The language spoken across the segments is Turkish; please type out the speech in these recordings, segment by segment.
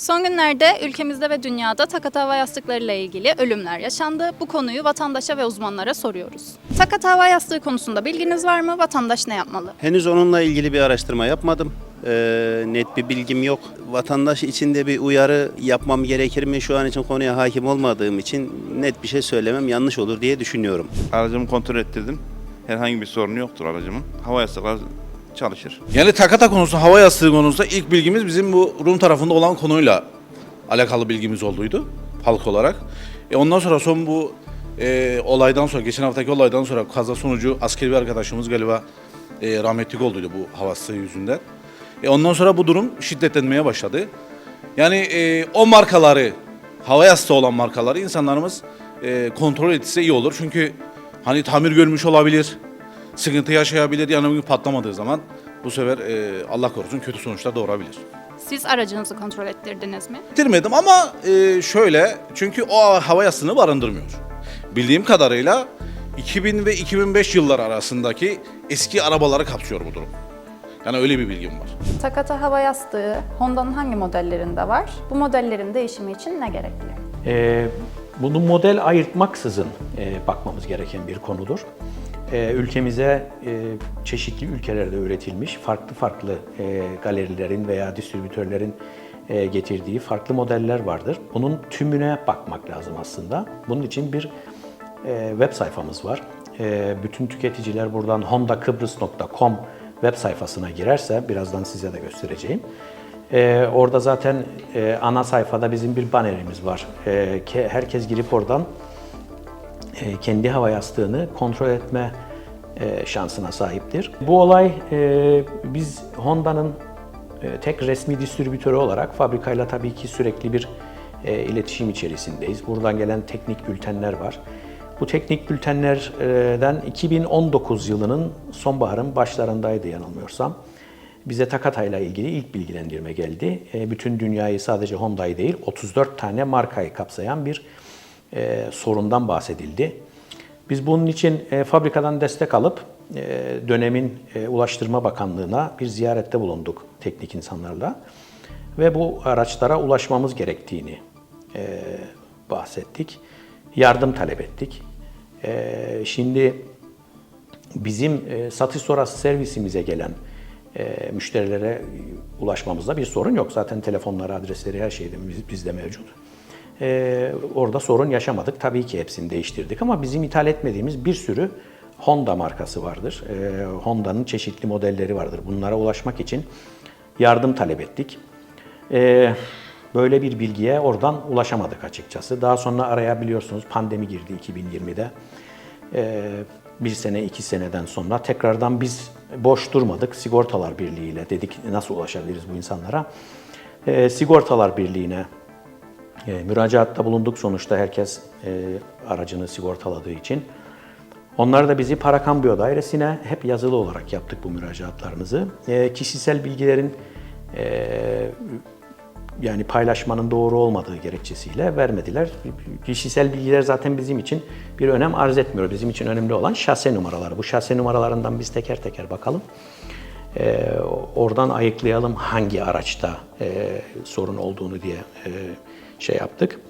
Son günlerde ülkemizde ve dünyada takata hava yastıklarıyla ilgili ölümler yaşandı. Bu konuyu vatandaşa ve uzmanlara soruyoruz. Takata hava yastığı konusunda bilginiz var mı? Vatandaş ne yapmalı? Henüz onunla ilgili bir araştırma yapmadım. Ee, net bir bilgim yok. Vatandaş için de bir uyarı yapmam gerekir mi? Şu an için konuya hakim olmadığım için net bir şey söylemem yanlış olur diye düşünüyorum. Aracımı kontrol ettirdim. Herhangi bir sorunu yoktur aracımın. Hava yastıkları çalışır. Yani takata konusu, hava yastığı konusunda ilk bilgimiz bizim bu Rum tarafında olan konuyla alakalı bilgimiz olduydu halk olarak. E ondan sonra son bu e, olaydan sonra, geçen haftaki olaydan sonra kaza sonucu askeri bir arkadaşımız galiba e, rahmetlik olduydu bu hava yastığı yüzünden. E ondan sonra bu durum şiddetlenmeye başladı. Yani e, o markaları, hava yastığı olan markaları insanlarımız e, kontrol etse iyi olur. Çünkü hani tamir görmüş olabilir, sıkıntı yaşayabilir. Yani bugün patlamadığı zaman bu sefer e, Allah korusun kötü sonuçlar doğurabilir. Siz aracınızı kontrol ettirdiniz mi? Bitirmedim ama e, şöyle çünkü o hava yastığını barındırmıyor. Bildiğim kadarıyla 2000 ve 2005 yılları arasındaki eski arabaları kapsıyor bu durum. Yani öyle bir bilgim var. Takata hava yastığı Honda'nın hangi modellerinde var? Bu modellerin değişimi için ne gerekli? Ee, bunu model ayırtmaksızın e, bakmamız gereken bir konudur. Ee, ülkemize e, çeşitli ülkelerde üretilmiş farklı farklı e, galerilerin veya distribütörlerin e, getirdiği farklı modeller vardır. Bunun tümüne bakmak lazım aslında. Bunun için bir web sayfamız var. Bütün tüketiciler buradan hondakıbrıs.com web sayfasına girerse birazdan size de göstereceğim. Orada zaten ana sayfada bizim bir bannerimiz var. Ke- herkes girip oradan kendi hava yastığını kontrol etme e, şansına sahiptir. Bu olay e, biz Honda'nın e, tek resmi distribütörü olarak fabrikayla tabii ki sürekli bir e, iletişim içerisindeyiz. Buradan gelen teknik bültenler var. Bu teknik bültenlerden 2019 yılının sonbaharın başlarındaydı yanılmıyorsam. Bize Takata ile ilgili ilk bilgilendirme geldi. E, Bütün dünyayı sadece Honda'yı değil 34 tane markayı kapsayan bir e, sorundan bahsedildi. Biz bunun için e, fabrikadan destek alıp e, dönemin e, Ulaştırma Bakanlığı'na bir ziyarette bulunduk teknik insanlarla. Ve bu araçlara ulaşmamız gerektiğini e, bahsettik. Yardım talep ettik. E, şimdi bizim e, satış sonrası servisimize gelen e, müşterilere ulaşmamızda bir sorun yok. Zaten telefonları, adresleri, her şey de biz- bizde mevcut. E, orada sorun yaşamadık. Tabii ki hepsini değiştirdik ama bizim ithal etmediğimiz bir sürü Honda markası vardır. E, Honda'nın çeşitli modelleri vardır. Bunlara ulaşmak için yardım talep ettik. E, böyle bir bilgiye oradan ulaşamadık açıkçası. Daha sonra araya biliyorsunuz pandemi girdi 2020'de. Ee, bir sene, iki seneden sonra tekrardan biz boş durmadık. Sigortalar Birliği'yle dedik nasıl ulaşabiliriz bu insanlara. Ee, Sigortalar Birliği'ne e, müracaatta bulunduk. Sonuçta herkes e, aracını sigortaladığı için. Onlar da bizi para kambiyo dairesine hep yazılı olarak yaptık bu müracaatlarımızı. E, kişisel bilgilerin e, yani paylaşmanın doğru olmadığı gerekçesiyle vermediler. Kişisel bilgiler zaten bizim için bir önem arz etmiyor. Bizim için önemli olan şase numaraları. Bu şase numaralarından biz teker teker bakalım. Ee, oradan ayıklayalım hangi araçta e, sorun olduğunu diye e, şey yaptık.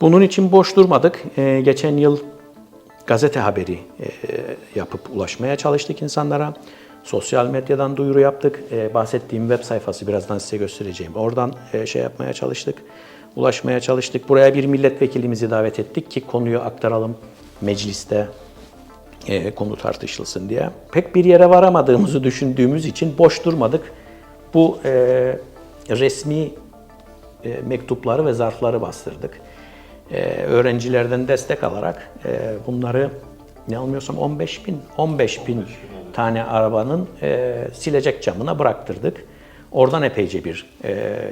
Bunun için boş durmadık. E, geçen yıl gazete haberi e, yapıp ulaşmaya çalıştık insanlara. Sosyal medyadan duyuru yaptık. E, bahsettiğim web sayfası birazdan size göstereceğim. Oradan e, şey yapmaya çalıştık. Ulaşmaya çalıştık. Buraya bir milletvekilimizi davet ettik ki konuyu aktaralım mecliste e, konu tartışılsın diye. Pek bir yere varamadığımızı düşündüğümüz için boş durmadık. Bu e, resmi e, mektupları ve zarfları bastırdık. E, öğrencilerden destek alarak e, bunları ne almıyorsam 15 bin, 15 bin tane arabanın e, silecek camına bıraktırdık. Oradan epeyce bir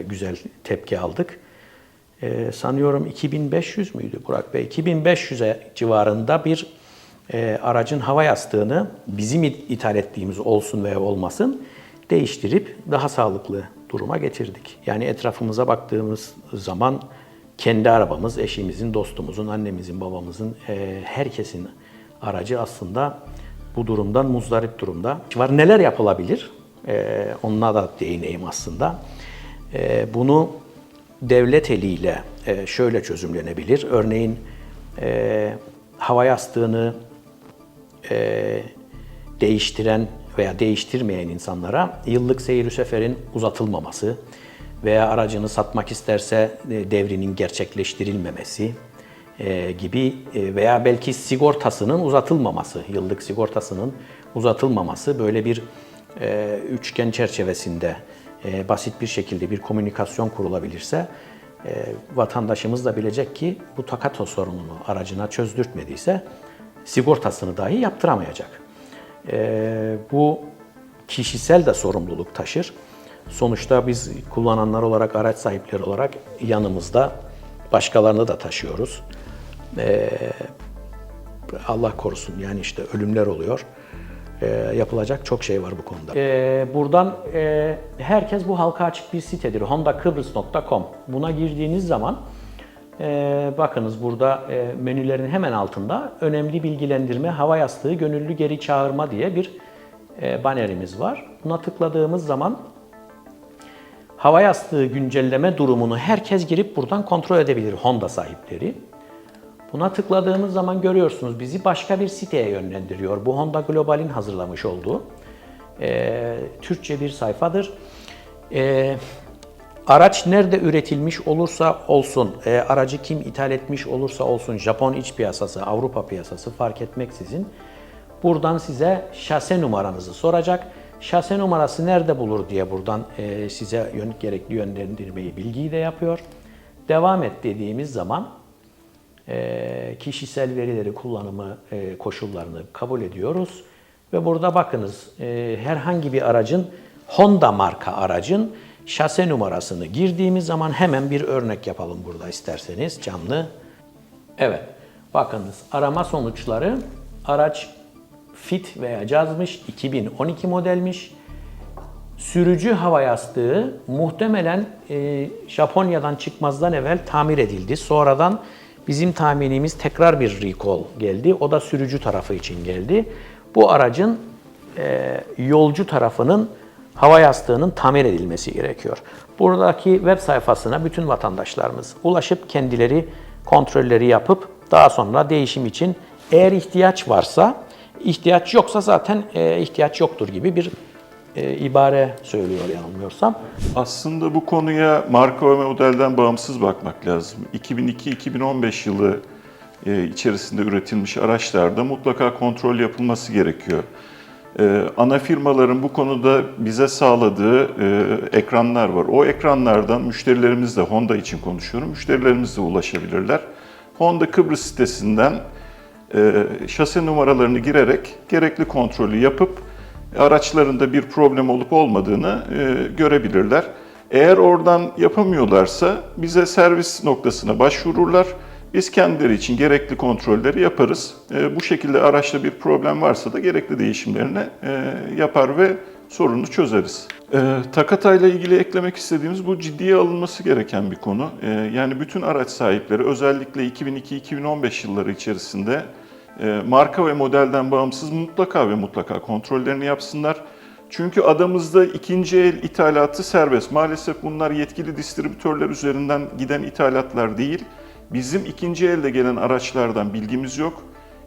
güzel tepki aldık. Sanıyorum 2500 müydü Burak Bey? 2500'e civarında bir aracın hava yastığını bizim it- ithal ettiğimiz olsun veya olmasın değiştirip daha sağlıklı duruma getirdik. Yani etrafımıza baktığımız zaman kendi arabamız, eşimizin, dostumuzun, annemizin, babamızın, e, herkesin aracı aslında bu durumdan muzdarip durumda. Var neler yapılabilir? E, onunla da değineyim aslında. E, bunu devlet eliyle şöyle çözümlenebilir. Örneğin hava yastığını değiştiren veya değiştirmeyen insanlara yıllık seyir seferin uzatılmaması veya aracını satmak isterse e, devrinin gerçekleştirilmemesi e, gibi e, veya belki sigortasının uzatılmaması, yıllık sigortasının uzatılmaması böyle bir üçgen çerçevesinde basit bir şekilde bir komünikasyon kurulabilirse vatandaşımız da bilecek ki bu takato sorununu aracına çözdürtmediyse sigortasını dahi yaptıramayacak. Ee, bu kişisel de sorumluluk taşır. Sonuçta biz kullananlar olarak, araç sahipleri olarak yanımızda başkalarını da taşıyoruz. Ee, Allah korusun yani işte ölümler oluyor. Ee, yapılacak çok şey var bu konuda. Ee, buradan e, herkes bu halka açık bir sitedir. hondakıbrıs.com. Buna girdiğiniz zaman e, bakınız burada e, menülerin hemen altında önemli bilgilendirme, hava yastığı, gönüllü geri çağırma diye bir e, banerimiz var. Buna tıkladığımız zaman hava yastığı güncelleme durumunu herkes girip buradan kontrol edebilir Honda sahipleri. Buna tıkladığımız zaman görüyorsunuz bizi başka bir siteye yönlendiriyor. Bu Honda Global'in hazırlamış olduğu e, Türkçe bir sayfadır. E, araç nerede üretilmiş olursa olsun, e, aracı kim ithal etmiş olursa olsun, Japon iç piyasası, Avrupa piyasası fark etmeksizin buradan size şase numaranızı soracak. Şase numarası nerede bulur diye buradan e, size yön, gerekli yönlendirmeyi, bilgiyi de yapıyor. Devam et dediğimiz zaman e, kişisel verileri kullanımı e, koşullarını kabul ediyoruz. Ve burada bakınız e, herhangi bir aracın Honda marka aracın şase numarasını girdiğimiz zaman hemen bir örnek yapalım burada isterseniz canlı. Evet bakınız arama sonuçları araç fit veya cazmış 2012 modelmiş. Sürücü hava yastığı muhtemelen e, Japonya'dan çıkmazdan evvel tamir edildi. Sonradan bizim tahminimiz tekrar bir recall geldi. O da sürücü tarafı için geldi. Bu aracın e, yolcu tarafının hava yastığının tamir edilmesi gerekiyor. Buradaki web sayfasına bütün vatandaşlarımız ulaşıp kendileri kontrolleri yapıp daha sonra değişim için eğer ihtiyaç varsa, ihtiyaç yoksa zaten e, ihtiyaç yoktur gibi bir e, ibare söylüyor yanılmıyorsam. Aslında bu konuya marka ve modelden bağımsız bakmak lazım. 2002-2015 yılı e, içerisinde üretilmiş araçlarda mutlaka kontrol yapılması gerekiyor. E, Ana firmaların bu konuda bize sağladığı e, ekranlar var. O ekranlardan müşterilerimiz de Honda için konuşuyorum, müşterilerimiz de ulaşabilirler. Honda Kıbrıs sitesinden e, şase numaralarını girerek gerekli kontrolü yapıp araçlarında bir problem olup olmadığını e, görebilirler. Eğer oradan yapamıyorlarsa bize servis noktasına başvururlar. Biz kendileri için gerekli kontrolleri yaparız. E, bu şekilde araçta bir problem varsa da gerekli değişimlerini e, yapar ve sorunu çözeriz. E, Takata ile ilgili eklemek istediğimiz bu ciddiye alınması gereken bir konu. E, yani bütün araç sahipleri özellikle 2002-2015 yılları içerisinde marka ve modelden bağımsız mutlaka ve mutlaka kontrollerini yapsınlar. Çünkü adamızda ikinci el ithalatı serbest. Maalesef bunlar yetkili distribütörler üzerinden giden ithalatlar değil. Bizim ikinci elde gelen araçlardan bilgimiz yok.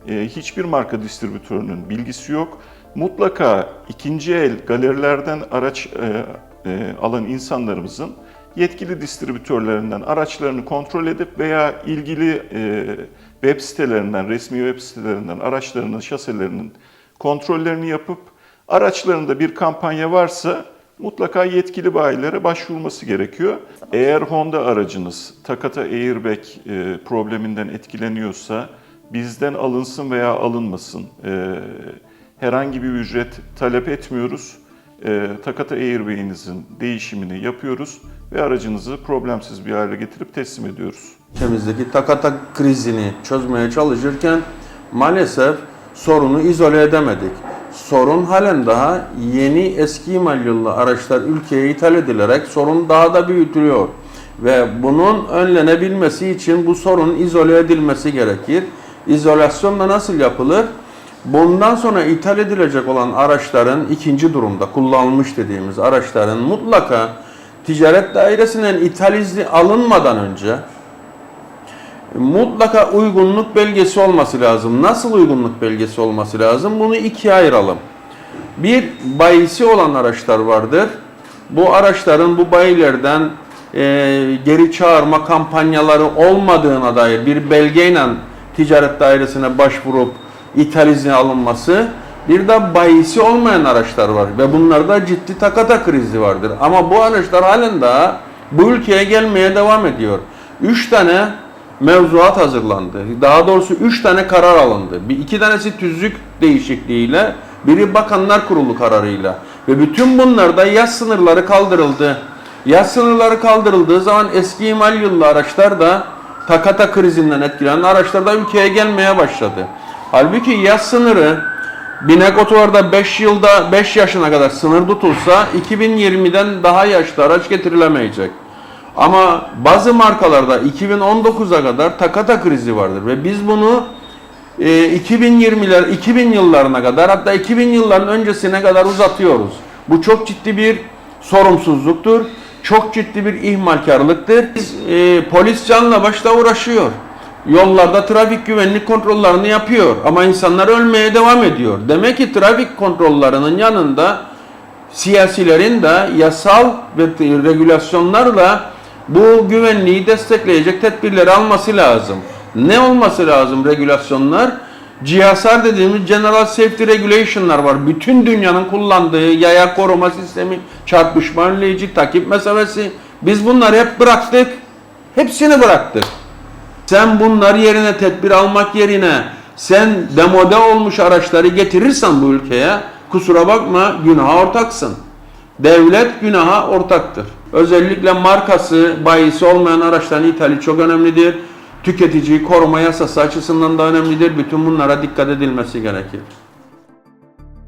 E, hiçbir marka distribütörünün bilgisi yok. Mutlaka ikinci el galerilerden araç e, e, alan insanlarımızın yetkili distribütörlerinden araçlarını kontrol edip veya ilgili e, web sitelerinden, resmi web sitelerinden araçlarının, şaselerinin kontrollerini yapıp araçlarında bir kampanya varsa mutlaka yetkili bayilere başvurması gerekiyor. Eğer Honda aracınız Takata Airbag e, probleminden etkileniyorsa bizden alınsın veya alınmasın. E, herhangi bir ücret talep etmiyoruz. E, Takata Airbag'inizin değişimini yapıyoruz ve aracınızı problemsiz bir hale getirip teslim ediyoruz. ülkemizdeki takata krizini çözmeye çalışırken maalesef sorunu izole edemedik. Sorun halen daha yeni eski imal yıllı araçlar ülkeye ithal edilerek sorun daha da büyütülüyor. Ve bunun önlenebilmesi için bu sorunun izole edilmesi gerekir. İzolasyon da nasıl yapılır? Bundan sonra ithal edilecek olan araçların ikinci durumda kullanılmış dediğimiz araçların mutlaka ticaret dairesinden ithal izni alınmadan önce mutlaka uygunluk belgesi olması lazım. Nasıl uygunluk belgesi olması lazım? Bunu ikiye ayıralım. Bir bayisi olan araçlar vardır. Bu araçların bu bayilerden e, geri çağırma kampanyaları olmadığına dair bir belgeyle ticaret dairesine başvurup ithal izni alınması. Bir de bayisi olmayan araçlar var ve bunlarda ciddi takata krizi vardır. Ama bu araçlar halen daha bu ülkeye gelmeye devam ediyor. Üç tane mevzuat hazırlandı. Daha doğrusu üç tane karar alındı. Bir iki tanesi tüzük değişikliğiyle, biri Bakanlar Kurulu kararıyla. Ve bütün bunlarda yaz sınırları kaldırıldı. Yaz sınırları kaldırıldığı zaman eski imal yıllı araçlar da takata krizinden etkilenen araçlar da ülkeye gelmeye başladı. Halbuki yaz sınırı Binek otolarda 5 yılda 5 yaşına kadar sınır tutulsa 2020'den daha yaşlı araç getirilemeyecek. Ama bazı markalarda 2019'a kadar takata krizi vardır ve biz bunu e, 2020'ler 2000 yıllarına kadar hatta 2000 yılların öncesine kadar uzatıyoruz. Bu çok ciddi bir sorumsuzluktur. Çok ciddi bir ihmalkarlıktır. Biz, e, polis canla başla uğraşıyor. Yollarda trafik güvenlik kontrollerini yapıyor ama insanlar ölmeye devam ediyor. Demek ki trafik kontrollerinin yanında siyasilerin de yasal ve regülasyonlarla bu güvenliği destekleyecek tedbirleri alması lazım. Ne olması lazım regülasyonlar? GSR dediğimiz General Safety Regulation'lar var. Bütün dünyanın kullandığı yaya koruma sistemi, çarpışma önleyici, takip mesafesi. Biz bunları hep bıraktık. Hepsini bıraktık. Sen bunlar yerine tedbir almak yerine sen demode olmuş araçları getirirsen bu ülkeye kusura bakma günaha ortaksın. Devlet günaha ortaktır. Özellikle markası, bayisi olmayan araçların ithali çok önemlidir. Tüketiciyi koruma yasası açısından da önemlidir. Bütün bunlara dikkat edilmesi gerekir.